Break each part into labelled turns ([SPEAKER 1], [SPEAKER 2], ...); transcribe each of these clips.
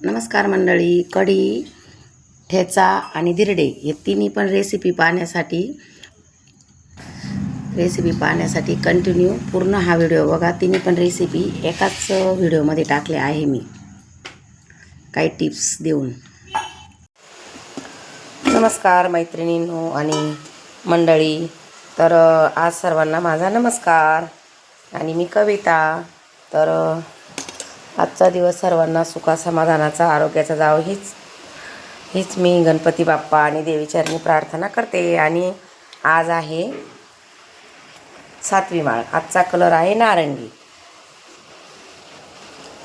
[SPEAKER 1] नमस्कार मंडळी कढी ठेचा आणि दिरडे हे तिन्ही पण रेसिपी पाहण्यासाठी रेसिपी पाहण्यासाठी कंटिन्यू पूर्ण हा व्हिडिओ बघा. तिन्ही पण रेसिपी एकाच व्हिडिओमध्ये टाकले आहे मी. काही टिप्स देऊन. नमस्कार मैत्रिणींनो आणि मंडळी. तर आज सर्वांना माझा नमस्कार आणि मी कविता. तर आजचा दिवस सर्वांना सुखा समाधानाचा आरोग्याचा जावं हीच हीच मी गणपती बाप्पा आणि देवीचरणी प्रार्थना करते. आणि आज आहे सातवी माळ. आजचा कलर आहे नारंगी.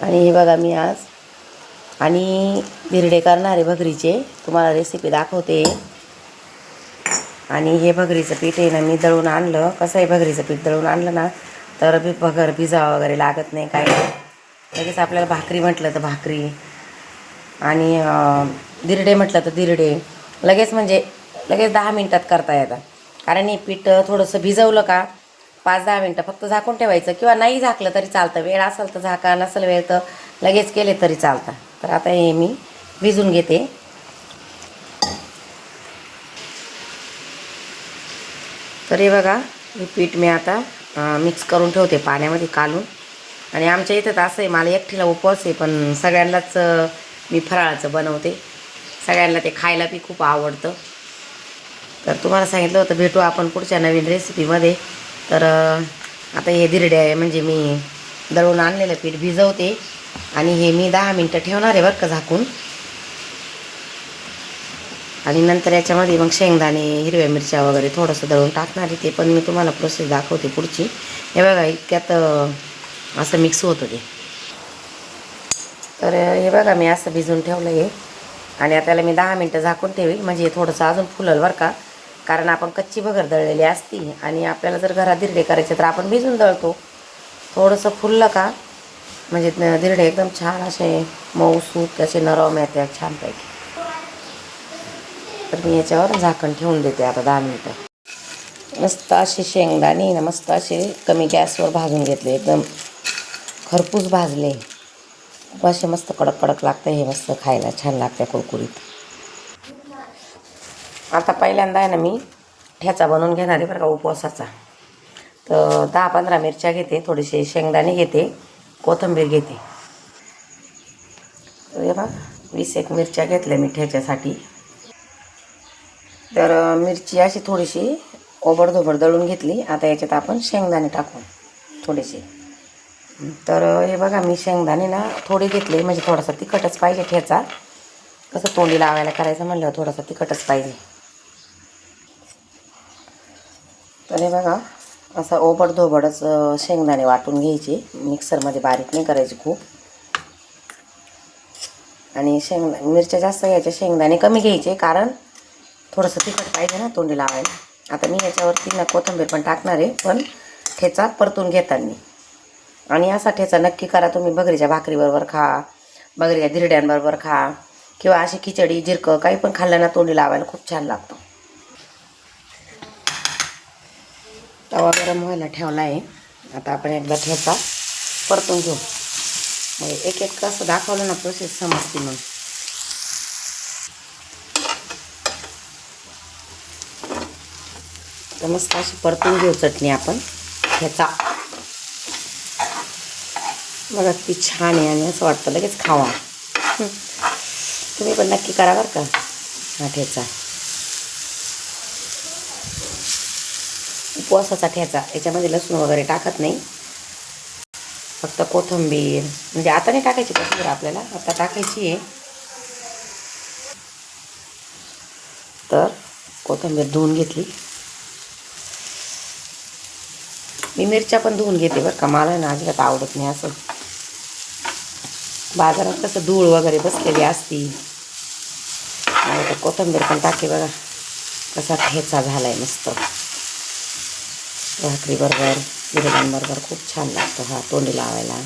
[SPEAKER 1] आणि हे बघा मी आज. आणि बिरडे करणारे भगरीचे तुम्हाला रेसिपी दाखवते. आणि हे भगरीचं पीठ आहे ना मी दळून आणलं. कसं आहे भगरीचं पीठ दळून आणलं ना तर बी भगर भिजावा वगैरे लागत नाही काय लगेच आपल्याला भाकरी म्हटलं तर भाकरी आणि दिरडे म्हटलं तर दिरडे. लगेच म्हणजे लगेच दहा मिनटात करता येतात कारण हे पीठ थोडंसं भिजवलं का पाच दहा मिनटं फक्त झाकून ठेवायचं. किंवा नाही झाकलं तरी चालतं. वेळ असेल तर झाका नसेल वेळ तर लगेच केले तरी चालतं. तर आता हे मी भिजून घेते. तर हे बघा हे पीठ मी आता मिक्स करून ठेवते पाण्यामध्ये कालून. आणि आमच्या इथं तर असं आहे मला एकटीला उपवास आहे पण सगळ्यांनाच मी फराळाचं बनवते. सगळ्यांना ते खायला बी खूप आवडतं. तर तुम्हाला सांगितलं होतं भेटू आपण पुढच्या नवीन रेसिपीमध्ये तर आता हे दिरडे आहे म्हणजे मी दळून आणलेलं पीठ भिजवते. आणि हे मी दहा मिनटं ठेवणार आहे बरं का झाकून. आणि नंतर याच्यामध्ये मग शेंगदाणे हिरव्या मिरच्या वगैरे थोडंसं दळून टाकणार आहे ते पण मी तुम्हाला प्रोसेस दाखवते पुढची. हे बघा इतक्यात असं मिक्स होतं ते. तर हे बघा मी असं भिजून ठेवलं आहे आणि आता त्याला मी दहा मिनटं झाकून ठेवील म्हणजे थोडंसं अजून फुलल बरं का. कारण आपण कच्ची भगर दळलेली असती आणि आपल्याला जर घरात दिरडे करायचे तर आपण भिजून दळतो. थोडंसं फुललं का म्हणजे दिरडे एकदम छान असे मऊ मऊसूत असे नरम येतात छानपैकी. तर मी याच्यावर झाकण ठेवून देते आता दहा मिनटं. मस्त असे शेंगदाणे ना मस्त असे कमी गॅसवर भाजून घेतले. एकदम खरपूस भाजले. खूप असे मस्त कडक कडक लागतं हे मस्त खायला छान लागतं कुरकुरीत. आता पहिल्यांदा आहे ना मी ठ्याचा बनवून घेणार आहे बरं का उपवासाचा. तर दहा पंधरा मिरच्या घेते थोडेसे शेंगदाणे घेते कोथिंबीर घेते. तर हे बघा वीस एक मिरच्या घेतल्या मी ठ्याच्यासाठी तर मिरची अशी थोडीशी ओबडधोबड दळून घेतली. आता याच्यात आपण शेंगदाणे टाकू थोडेसे. तर हे बघा मी शेंगदाणे ना थोडे घेतले. म्हणजे थोडासा तिखटच पाहिजे ठेचा. कसं तोंडी लावायला करायचं म्हणलं थोडासा तिखटच पाहिजे. तर हे बघा असं ओबड धोबडच शेंगदाणे वाटून घ्यायचे. मिक्सरमध्ये बारीक नाही करायचे खूप. आणि शेंगदा मिरच्या जास्त घ्यायच्या शेंगदाणे कमी घ्यायचे कारण थोडंसं तिखट पाहिजे ना तोंडी लावायला. आता मी याच्यावरती ना कोथिंबीर पण टाकणार आहे पण ठेचा परतून घेताना. आणि असा ठेचा नक्की करा तुम्ही भगरीच्या भाकरीबरोबर खा भगरीच्या धिरड्यांबरोबर खा किंवा अशी खिचडी जिरकं काही पण खाल्ल्यानं तोंडी लावायला खूप छान लागतं. तवा गरम व्हायला ठेवला आहे. आता आपण एकदा ठेचा. परतून घेऊ. म्हणजे एक एक कसं दाखवलं ना प्रोसेस समजते मग. तर मस्त अशी परतून घेऊ चटणी आपण. ह्याचा बघा किती छान आहे आणि असं वाटतं लगेच खावा. तुम्ही पण नक्की करा बरं का. हा ठेचा. उपवासाचा ठेचा. याच्यामध्ये लसूण वगैरे टाकत नाही. फक्त कोथिंबीर. म्हणजे आता नाही टाकायची कोथिंबीर आपल्याला आता टाकायची आहे. तर कोथिंबीर धुवून घेतली. मी मिरच्या पण धुवून घेते बरं का. मला ना अजिबात आवडत नाही असं. बाजारात कसं धूळ वगैरे बसलेली असती. आणि आता कोथिंबीर पण टाके बघा कसा ठेचा झाला आहे मस्त भाकरीबरोबर बिर्याणीबरोबर खूप छान लागतं हा तोंडी लावायला.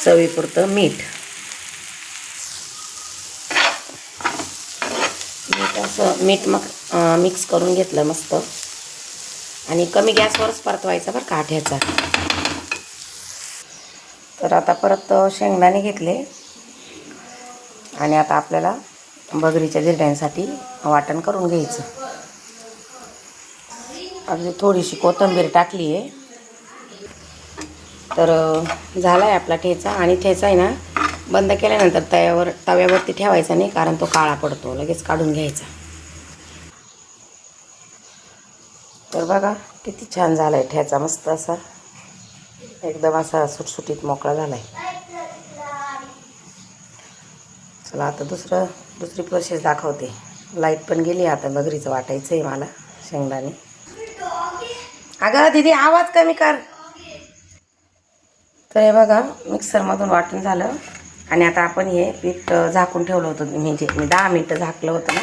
[SPEAKER 1] चवीपुरतं मीठ. मीठ असं मीठ मग मिक्स करून घेतलं मस्त. आणि कमी गॅसवरच परतवायचा बरं का आठ्याचा. तर आता परत शेंगदाणे घेतले. आणि आता आपल्याला बगरीच्या धिरड्यांसाठी वाटण करून घ्यायचं. अगदी थोडीशी कोथिंबीर टाकली आहे. तर झाला आहे आपला ठेचा. आणि ठेचा आहे ना बंद केल्यानंतर तव्यावर तव्यावरती ठेवायचा नाही कारण तो काळा पडतो. लगेच काढून घ्यायचा. तर बघा किती छान झाला आहे ठेचा. मस्त असा. एकदम असा सुटसुटीत मोकळा झाला आहे चला आता दुसरं दुसरी प्रोसेस दाखवते. लाइट पण गेली आता बगरीचं वाटायचं आहे मला शेंगदाणे. अगं दिदी आवाज कमी कर. तर हे बघा मिक्सरमधून वाटून झालं. आणि आता आपण हे पीठ झाकून ठेवलं होतं. म्हणजे मी दहा मिनटं झाकलं होतं ना.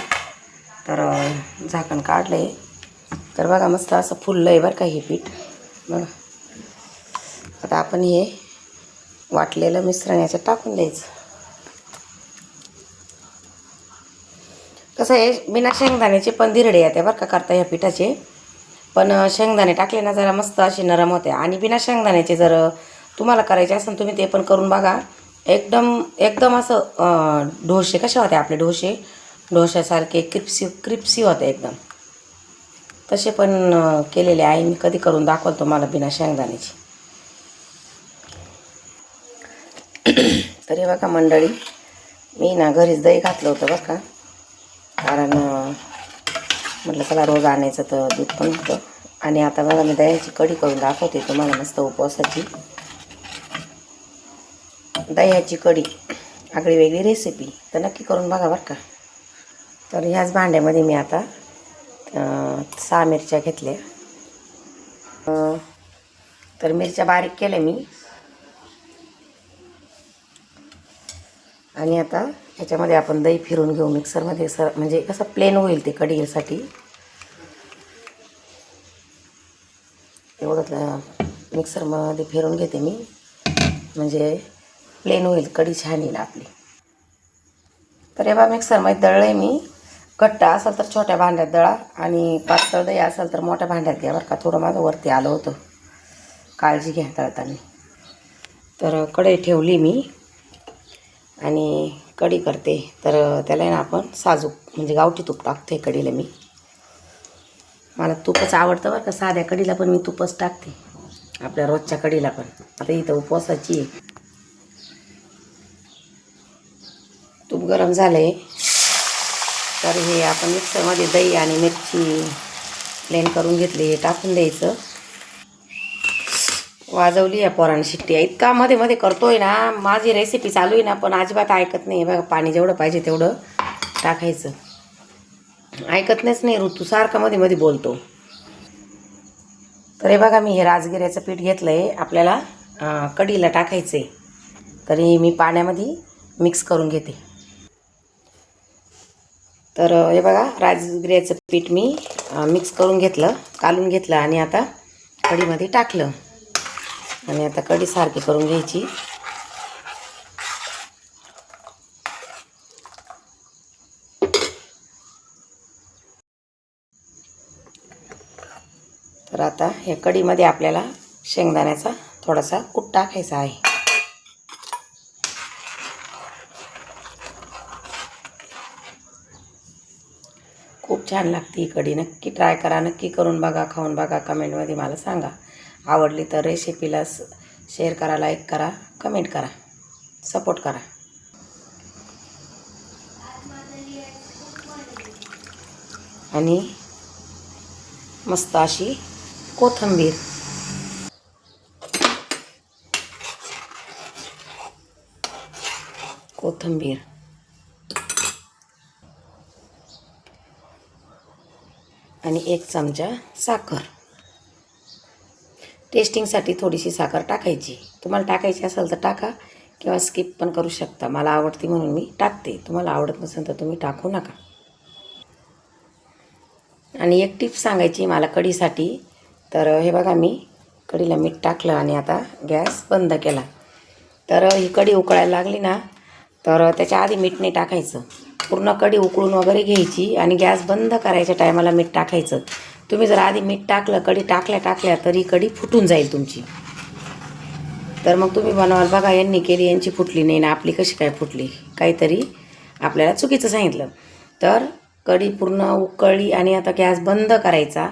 [SPEAKER 1] तर झाकण काढलं आहे तर बघा मस्त असं फुललं आहे बरं का हे पीठ. बघा. आता आपण हे वाटलेलं मिश्रण याच्यात टाकून द्यायचं. कसं आहे बिना शेंगदाण्याचे पण धिरडे येते बरं का करता या पिठाचे. पण शेंगदाणे टाकले ना जरा मस्त असे नरम होते. आणि बिना शेंगदाण्याचे जर तुम्हाला करायचे असेल तुम्ही ते पण करून बघा. एकदम एकदम असं ढोसे कसे होते आपले ढोसे ढोशासारखे क्रिप्सी क्रिप्सी होते एकदम. तसे पण केलेले आहे. मी कधी करून दाखवतो तुम्हाला बिना शेंगदाण्याचे. तरी बघा मंडळी मी ना घरीच दही घातलं होतं बरं का. कारण म्हटलं चला रोज आणायचं तर दूध पण होतं. आणि आता बघा मी दह्याची कढी करून दाखवते तुम्हाला मस्त उपवासाची. दह्याची कढी आगळी वेगळी रेसिपी तर नक्की करून बघा बरं का. तर ह्याच भांड्यामध्ये मी आता सहा मिरच्या घेतल्या. तर मिरच्या बारीक केल्या मी. आणि आता ह्याच्यामध्ये आपण दही फिरून घेऊ मिक्सरमध्ये. सर म्हणजे कसं प्लेन होईल ते कढीसाठी एवढं मिक्सरमध्ये फिरून घेते मी. म्हणजे प्लेन होईल कढी छान येईल आपली. तर हे बा मिक्सरमध्ये दळलं मी. घट्ट असेल तर छोट्या भांड्यात दळा आणि पातळ दही असेल तर मोठ्या भांड्यात घ्या बरं का. थोडं माझं वरती आलं होतं. काळजी घ्या दळताना तर कढई ठेवली मी. आणि कढी करते. तर त्याला ना आपण साजूक म्हणजे गावठी तूप टाकते कढीला मी. मला तूपच आवडतं बरं का साध्या कढीला पण मी तूपच टाकते. आपल्या रोजच्या कढीला पण. आता इथं उपवासाची आहे. तूप गरम झालं आहे तर हे आपण मिक्सरमध्ये दही आणि मिरची प्लेन करून घेतली हे टाकून द्यायचं. वाजवली आहे पोराने शिट्टी. इतका मध्ये मध्ये करतोय ना माझी रेसिपी चालू आहे ना पण अजिबात ऐकत नाही. बघा पाणी जेवढं पाहिजे तेवढं टाकायचं. ऐकत नाहीच नाही ऋतू सारखा मध्ये मध्ये बोलतो. तर हे बघा मी हे राजगिऱ्याचं पीठ घेतलं आहे आपल्याला कढीला टाकायचं आहे तरी मी पाण्यामध्ये मिक्स करून घेते. तर हे बघा राजगिऱ्याचं पीठ मी मिक्स करून घेतलं कालून घेतलं आणि आता कढीमध्ये टाकलं. आणि आता कढी सारखी करून घ्यायची. तर आता या कढीमध्ये आपल्याला शेंगदाण्याचा थोडासा कूट टाकायचा आहे. खूप छान लागते ही कढी. नक्की ट्राय करा. नक्की करून बघा. खाऊन बघा. कमेंटमध्ये मला सांगा. आवडली तर रेसिपीला शेअर करा लाईक करा कमेंट करा सपोर्ट करा. आणि मस्त अशी कोथंबीर. कोथंबीर. आणि एक चमचा साखर. टेस्टिंगसाठी थोडीशी साखर टाकायची. तुम्हाला टाकायची असेल तर टाका किंवा स्किप पण करू शकता. मला आवडते म्हणून मी टाकते. तुम्हाला आवडत नसेल तर तुम्ही टाकू नका. आणि एक टिप सांगायची मला कढीसाठी. तर हे बघा मी कढीला मीठ टाकलं आणि आता गॅस बंद केला. तर ही कढी उकळायला लागली ना तर त्याच्या आधी मीठ नाही टाकायचं. पूर्ण कढी उकळून वगैरे घ्यायची आणि गॅस बंद करायच्या टायमाला मीठ टाकायचं. तुम्ही जर आधी मीठ टाकलं कढी टाकल्या टाकल्या तरी कढी फुटून जाईल तुमची. तर मग तुम्ही बनवाल. बघा यांनी केली यांची फुटली नाही ना आपली कशी काय फुटली? काहीतरी आपल्याला चुकीचं सांगितलं. तर कढी पूर्ण उकळली आणि आता गॅस बंद करायचा.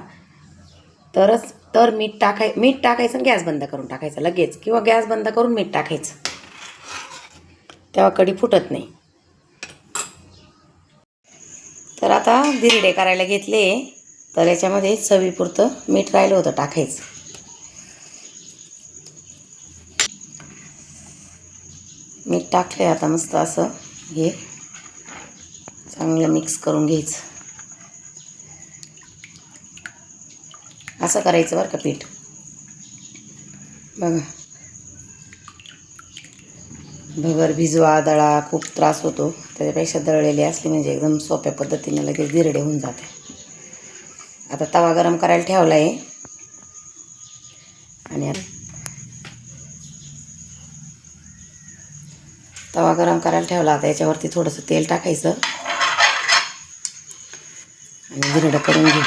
[SPEAKER 1] तरच तर मीठ टाकाय मीठ टाकायचं आणि गॅस बंद करून टाकायचं लगेच. किंवा गॅस बंद करून मीठ टाकायचं. तेव्हा कढी फुटत नाही. तर आता धिरडे करायला घेतले. तर याच्यामध्ये चवीपुरतं मीठ राहिलं होतं टाकायचं. मीठ टाकले आता मस्त असं हे. चांगलं मिक्स करून घ्यायचं. असं करायचं बरं का पीठ. बघा. भगर भिजवा दळा खूप त्रास होतो. त्याच्यापेक्षा दळलेली असली म्हणजे एकदम सोप्या पद्धतीने लगेच धिरडे होऊन जाते. आता तवा गरम करायला ठेवला आहे आणि आता तवा गरम करायला ठेवला. आता याच्यावरती थोडंसं तेल टाकायचं. आणि धिरडं करून घेऊ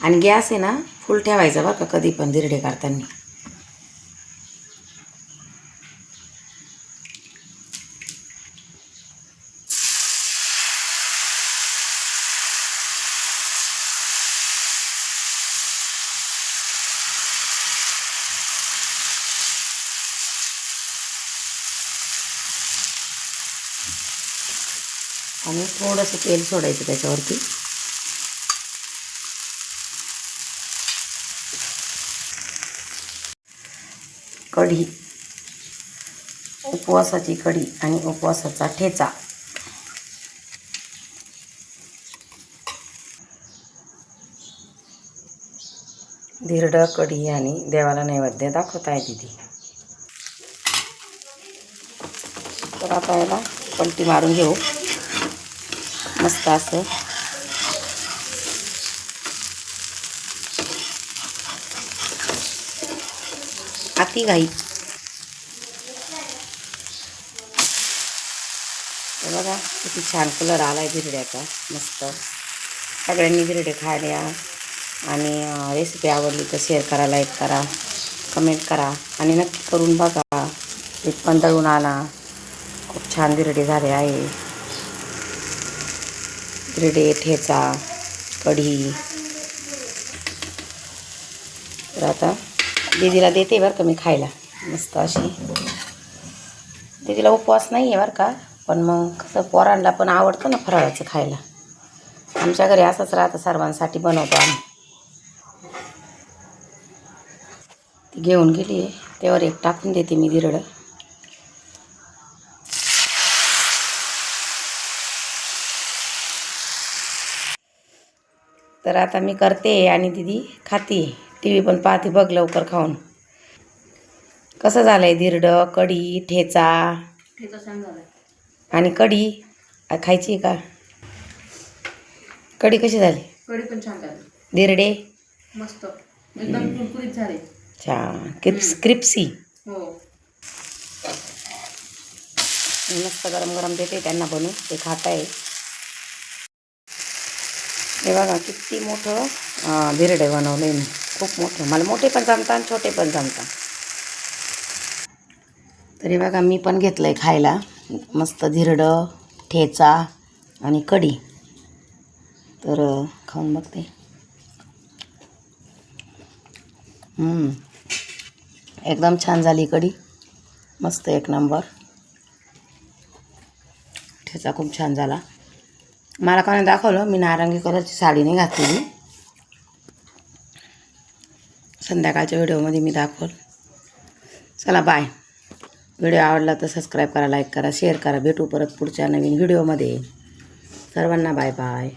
[SPEAKER 1] आणि गॅस आहे ना फुल ठेवायचा बरं का कधी पण धिरडे काढताना आणि थोडंसं तेल सोडायचं त्याच्यावरती. कढी. उपवासाची कढी आणि उपवासाचा ठेचा. धिरड कढी आणि देवाला नैवेद्य दाखवत आहे दिदी तर आता याला पलटी मारून घेऊ. मस्त असं. अति घाई. बघा किती छान कलर आला आहे बिरड्याचा मस्त. सगळ्यांनी बिरडे खायला आणि रेसिपी आवडली तर शेअर करा लाईक करा कमेंट करा. आणि नक्की करून बघा. पीठ पण दळून आणा. खूप छान बिरडे झाले आहे. धिरडे ठेचा कढी. तर आता दीदीला देते बरं का मी खायला. मस्त अशी. दीदीला उपवास नाही आहे बरं का पण मग कसं पोरांना पण आवडतं ना फराळाचं खायला. आमच्या घरी असंच राहतं सर्वांसाठी बनवतो आम्ही. ती घेऊन गेली आहे त्यावर एक टाकून देते मी दिरडं. तर आता मी करते आणि दिदी खाते. टी व्ही पण पाहते बघ लवकर खाऊन. कसं झालं आहे धिरडं कढी ठेचा? आणि कढी? खायची आहे का? कढी कशी झाली?
[SPEAKER 2] कढी पण छान झाली.
[SPEAKER 1] धिरडे?
[SPEAKER 2] मस्त. एकदम कुरकुरीत झाले.
[SPEAKER 1] छान क्रिप्स क्रिप्सी?
[SPEAKER 2] हो.
[SPEAKER 1] मस्त गरम गरम देते त्यांना बनवून. ते खात आहे हे बघा किती मोठं धिरडे बनवले मी. खूप मोठं. मला मोठे पण जमतात आणि छोटे पण जमतात. तरी बघा मी पण घेतलं आहे खायला. मस्त धिरडं ठेचा आणि कढी. तर खाऊन बघते. एकदम छान झाली कढी. मस्त एक नंबर. ठेचा खूप छान झाला. मला कोणी दाखवलं मी नारंगी कलरची साडीने घातलेली. संध्याकाळच्या व्हिडिओमध्ये मी दाखवल. चला बाय व्हिडिओ आवडला तर सबस्क्राईब करा लाईक करा शेअर करा. भेटू परत पुढच्या नवीन व्हिडिओमध्ये. सर्वांना बाय बाय